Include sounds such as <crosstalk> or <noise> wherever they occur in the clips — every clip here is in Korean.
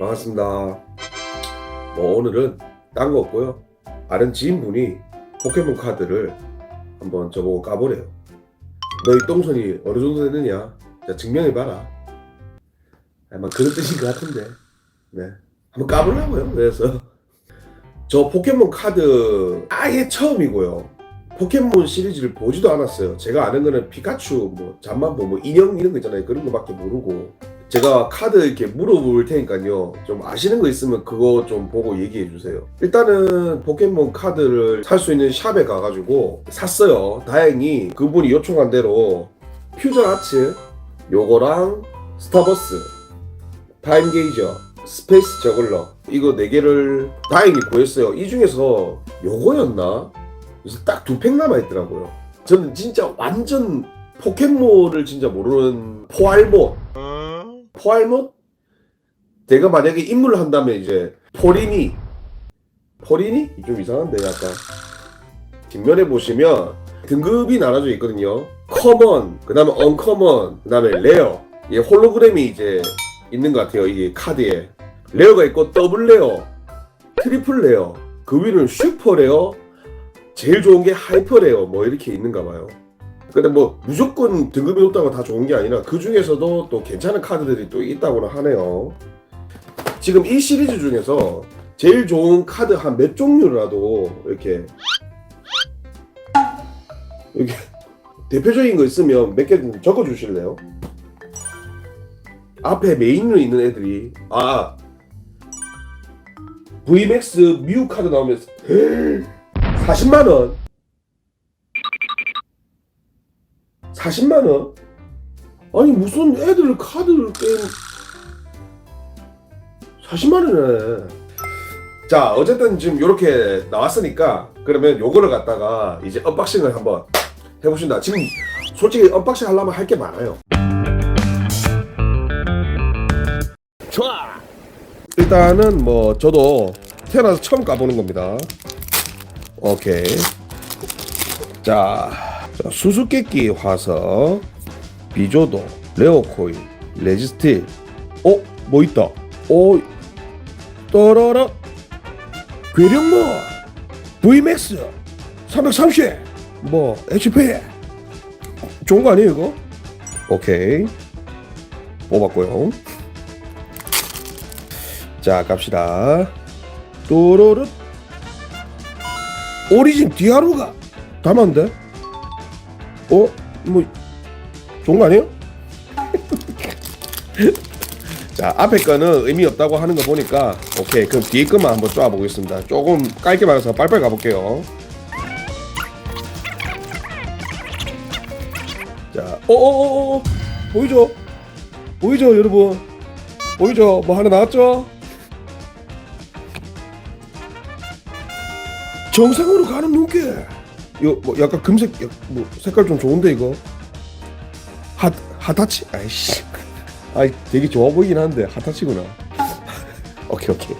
반갑습니다. 뭐 오늘은 딴 거 없고요. 아는 지인분이 포켓몬 카드를 한번 저보고 까보래요. 너희 똥손이 어느 정도 되느냐? 자 증명해봐라. 아마 그런 뜻인 것 같은데. 네. 한번 까보려고요. 그래서 저 포켓몬 카드 아예 처음이고요. 포켓몬 시리즈를 보지도 않았어요. 제가 아는 거는 피카츄, 뭐 잠만보, 뭐 인형 이런 거 있잖아요. 그런 거밖에 모르고 제가 카드 이렇게 물어볼 테니까요. 좀 아시는 거 있으면 그거 좀 보고 얘기해 주세요. 일단은 포켓몬 카드를 살 수 있는 샵에 가가지고 샀어요. 다행히 그분이 요청한 대로 퓨전 아츠 요거랑 스타버스 타임 게이저 스페이스 저글러 이거 네 개를 다행히 구했어요. 이 중에서 요거였나? 그래서 딱 두 팩 남아 있더라고요. 저는 진짜 완전 포켓몬을 진짜 모르는 포알몬 포알몬? 내가 만약에 인물을 한다면 이제 포리니 포리니? 좀 이상한데 약간. 뒷면에 보시면 등급이 나눠져 있거든요. 커먼, 그 다음에 언커먼, 그 다음에 레어 이 홀로그램이 이제 있는 것 같아요 이게 카드에. 레어가 있고 더블 레어 트리플 레어 그 위는 슈퍼 레어 제일 좋은 게 하이퍼 레어 뭐 이렇게 있는가 봐요 근데 뭐 무조건 등급이 높다고 다 좋은 게 아니라 그 중에서도 또 괜찮은 카드들이 또 있다고는 하네요. 지금 이 시리즈 중에서 제일 좋은 카드 한 몇 종류라도 이렇게 이렇게 대표적인 거 있으면 몇 개 좀 적어 주실래요? 앞에 메인으로 있는 애들이 아 VMAX 뮤 카드 나오면 40만 원 40만 원? 아니 무슨 애들 카드를 게임 40만 원이네. 자 어쨌든 지금 이렇게 나왔으니까 그러면 요거를 갖다가 이제 언박싱을 한번 해보신다. 지금 솔직히 언박싱 하려면 할 게 많아요. 좋아. 일단은 뭐 저도 태어나서 처음 까보는 겁니다. 오케이. 자. 자, 수수께끼 화석, 비조도, 레오코일, 레지스틸. 어? 뭐 있다. 어? 떠라라. 괴력모. VMAX. 330. 뭐, HP. 좋은 거 아니에요, 이거? 오케이. 뽑았고요. 자, 갑시다. 또로릇. 오리진 디아루가 담았는데? 어? 뭐 좋은 거 아니에요? <laughs> 자 앞에 거는 의미 없다고 하는 거 보니까 오케이 그럼 뒤에 것만 한번 쪼아 보겠습니다 조금 깔게 말아서 빨빨 가볼게요 자 어어어어 보이죠? 보이죠 여러분 보이죠? 뭐 하나 나왔죠? 정상으로 가는 눈길 이거 뭐 약간 금색 뭐 색깔 좀 좋은데 이거? 핫 핫타치? 아이씨. <laughs> 아이 되게 좋아 보이긴 한데 핫타치구나. <laughs> 오케이 오케이.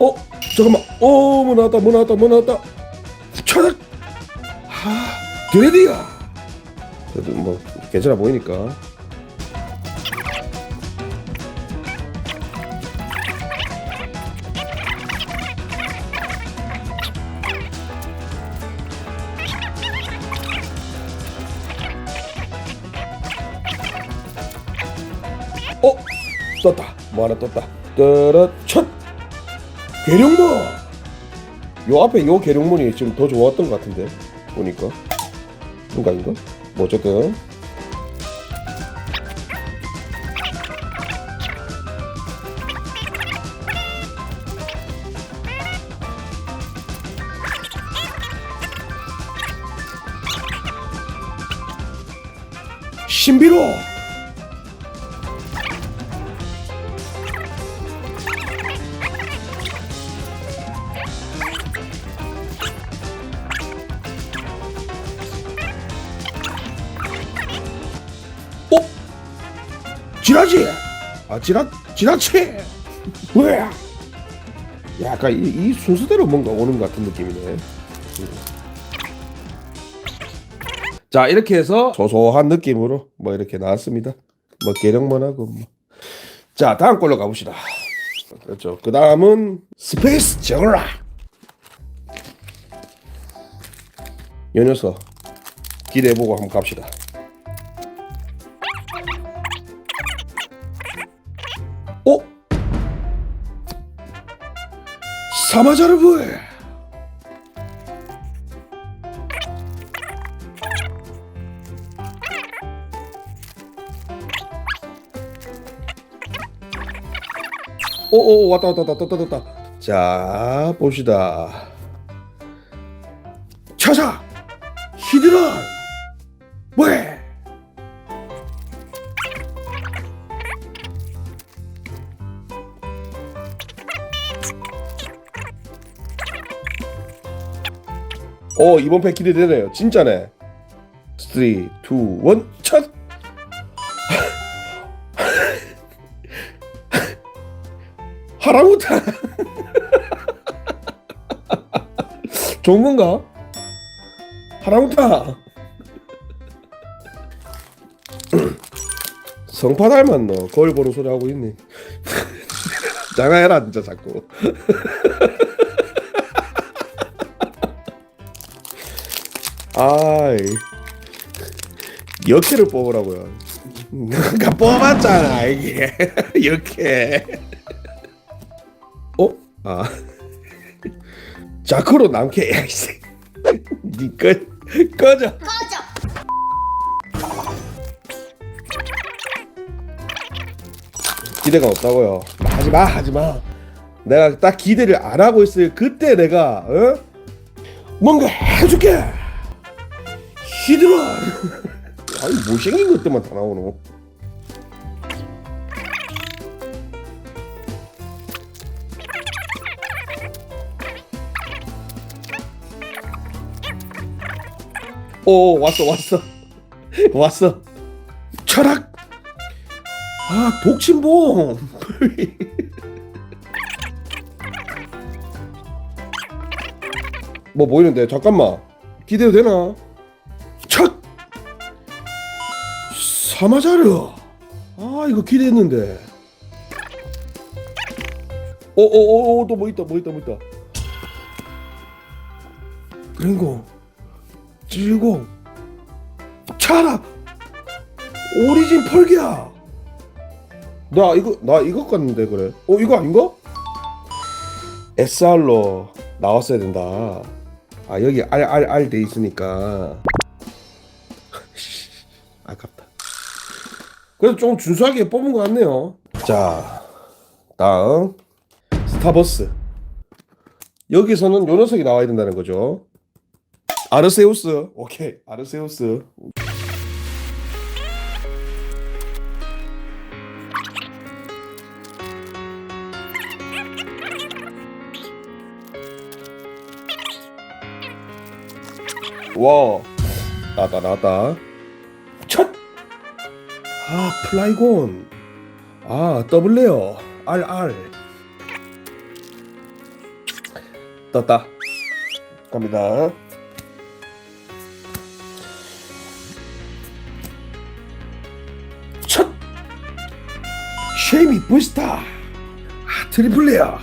어? 잠깐만. 어뭐 나왔다 뭐 나왔다 뭐 나왔다. 하, 드레디야. 그래도 뭐 괜찮아 보이니까. 어? 떴다. 뭐 하나 떴다. 따라 첫 괴룡모. 요 앞에 요 계룡문이 지금 더 좋았던 것 같은데 보니까 인가 인가? 뭐 어쨌든 신비로 지라 지라치? 왜? 약간 이, 이 순서대로 뭔가 오는 것 같은 느낌이네. 자 이렇게 해서 소소한 느낌으로 뭐 이렇게 나왔습니다. 뭐 계량만 하고 뭐. 자 다음 걸로 가봅시다. 그렇죠. 그 다음은 스페이스 저라. 요 녀석 기대해보고 한번 갑시다. 사마자르브 오오 왔다 왔다 왔다 왔다 왔다. 자 봅시다 오 이번 팩 기대되네요. 진짜네. 3 2 1 첫! <laughs> 하라무타! <laughs> 좋은 건가? 하라무타! <laughs> 성파 닮았 너 거울 보는 소리 하고 있니? 장가해라 진짜 자꾸 아이. 역해를 뽑으라고요. 그러니까 뽑았잖아 이게. <laughs> 역해. 어? 아. 자크로 남캐 야이씨 니꺼 꺼져. 기대가 없다고요. 하지 마 하지 마. 내가 딱 기대를 안 하고 있을 그때 내가 어? 뭔가 해줄게 히드라. 아니 못생긴 것들만 다 나오노? 오 왔어 왔어. <laughs> 왔어. 철학. 아 독침봉. <laughs> 뭐 보이는데? 잠깐만. 기대도 되나 사마자르. 아 이거 기대했는데. 오오오오 또 뭐 있다 뭐 있다 뭐 있다. 그리고 질공 차라 오리진 펄기야. 나 이거 나 이거 같는데 그래. 어 이거 아닌가? SR로 나왔어야 된다. 아 여기 R R R 돼 있으니까 그래도 좀 준수하게 뽑은 것 같네요. 자 다음. 스타버스. 여기서는 요 녀석이 나와야 된다는 거죠. 아르세우스. 오케이 아르세우스. 와 나왔다 첫! 아 플라이곤. 아 더블레어 RR 떴다. 갑니다. 첫! 쉐이미 부스터 아 트리플레어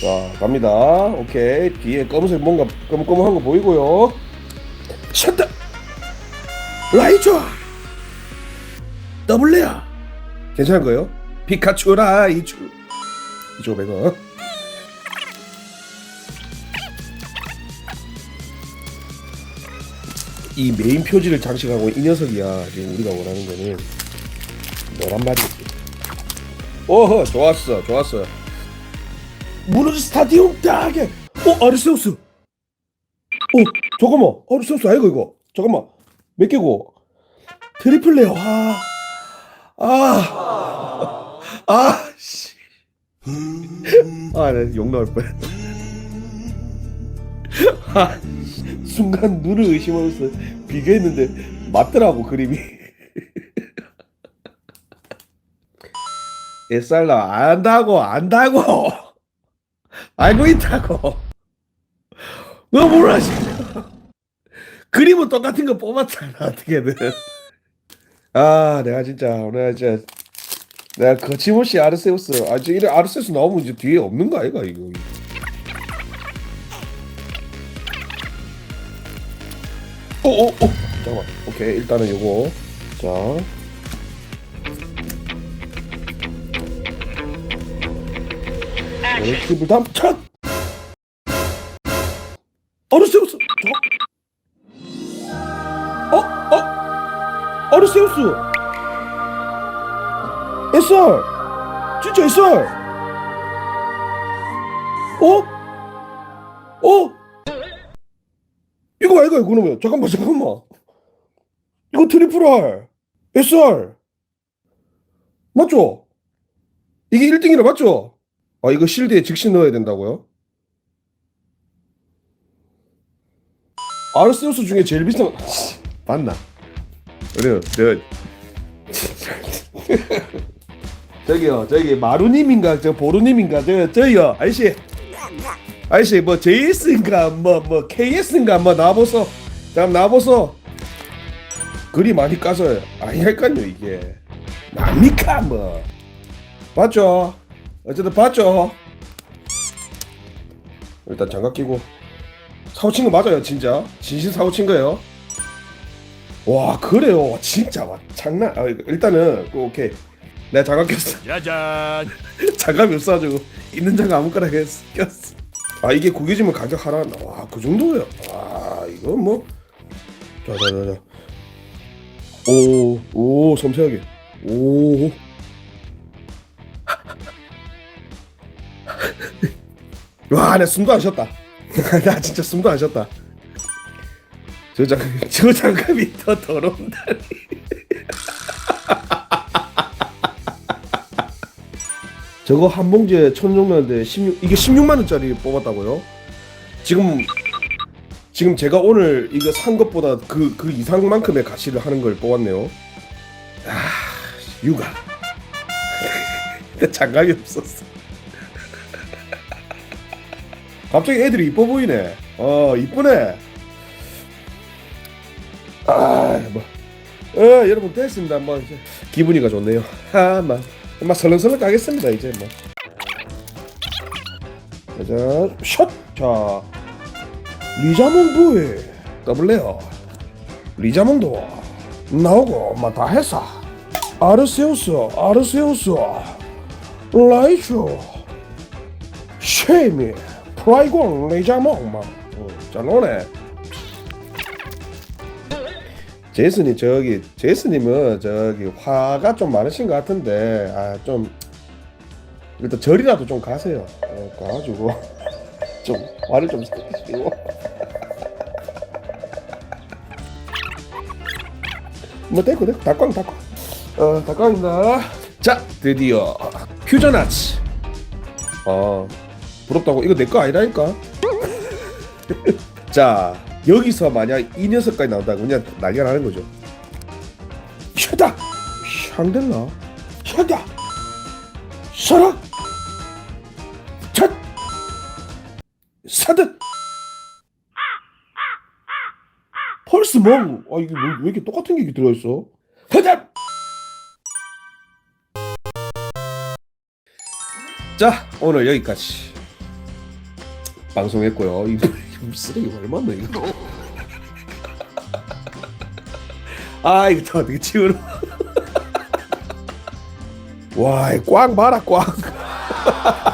자 갑니다. 오케이. 뒤에 검은색 뭔가 검은검은한 거 보이고요. 샷다! 라이저! 더블레어! 괜찮은 거요? 피카츄 라이츄 2,500원 이 메인 표지를 장식하고 이 녀석이야. 지금 우리가 원하는 거는 노란 말이지 오호 좋았어 좋았어 무너진 스타디움? 타겟 어 아르세우스. 어 잠깐만. 아르세우스 아이고 이거. 잠깐만. 몇 개고? 트리플 레어. 아 아. 아 씨. 아욕 나올 뻔 아, 순간 눈을 의심하면서 비교했는데 맞더라고 그림이. <laughs> 에살라 안다고 안다고 알고 있다고. 너 몰라 진짜 그림은 똑같은 거 뽑았잖아 어떻게든. 아 내가 진짜 오늘 진짜 내가 거침없이 아르세우스 아 이제 이래 아르세우스 나오면 이제 뒤에 없는 거 아이가 이거. 오 오 오 잠깐만. 오케이 일단은 요거. 자 팁을 다음 첫 아르세우스 어? 어? 아르세우스 SR 진짜 SR 어? 어? 이거 아이가 이거 그러면 잠깐만 잠깐만 이거 트리플 R SR 맞죠? 이게 1등이라 맞죠? 아 이거 실드에 즉시 넣어야 된다고요? 아르세우스 중에 제일 비싼 맞나? 그래요. 저 <laughs> 저기요 저기 마루님인가 저 보루님인가 저 저요 아저씨. 아저씨 뭐 JS인가 뭐 뭐 KS인가 뭐 나와보소. 잠깐 나와보소. 글이 많이 까서요. 아니랄까요 이게. 뭡니까 뭐. 봤죠 어쨌든 봤죠. 일단 장갑 끼고. 사고 친 거 맞아요 진짜. 진실 사고 친 거예요. 와 그래요. 진짜 와 장난 아 일단은 그 오케이. 내가 장갑 꼈어. 짜잔. 장갑이 없어가지고 있는 장갑 아무거나 꼈어. 아 이게 구겨지면 가격 하나 와그 정도야 와 이거 뭐. 자자자자. 오 오 섬세하게. 오 와, 내 숨도 안 쉬었다. <laughs> 나 진짜 숨도 안 쉬었다. 저 장갑, 저 장갑이 더 더러운다니. <laughs> 저거 한 봉지에 천 정도인데 16 이게 16만 원짜리 뽑았다고요? 지금 지금 제가 오늘 이거 산 것보다 그 그 이상만큼의 가치를 하는 걸 뽑았네요. 아, 육아. <laughs> 장갑이 없었어. 갑자기 애들이 이뻐 보이네. 어, 이쁘네. 아, 뭐. 어, 여러분 됐습니다. 뭐 이제 기분이가 좋네요. 아, 막, 막 설렁설렁 가겠습니다. 이제 뭐. 자, 샷. 자, 리자몽 부이 더블 레어. 리자몽도 나오고 막다 했어. 아르세우스, 아르세우스, 라이쇼, 쉐미, 프라이곤, 리자몽 막. 어, 잘 노네. 제이슨이 저기 제이슨님은 저기 화가 좀 많으신 것 같은데 아 좀 일단 절이라도 좀 가세요. 어, 가가지고 <laughs> 좀 화를 좀 섞으시고 <laughs> 뭐 됐고 됐고 닭광 닭광 어 닭광입니다. 자 드디어 퓨전 아치. 아 부럽다고 이거 내 거 아니라니까. <laughs> 자 여기서 만약 이 녀석까지 나온다면 그냥 난리가 나는 거죠. 샤다 샹델라 샤다 샤라 찻 사드 펄스 멍. 아 이게 왜, 왜 이렇게 똑같은 게 들어있어? 하자. 자 오늘 여기까지 방송했고요. <laughs> 이거 쓰레기 얼마나 이거? 아 이거 다 어떻게 치우노? <laughs> 와꽝 봐라 꽝. <laughs>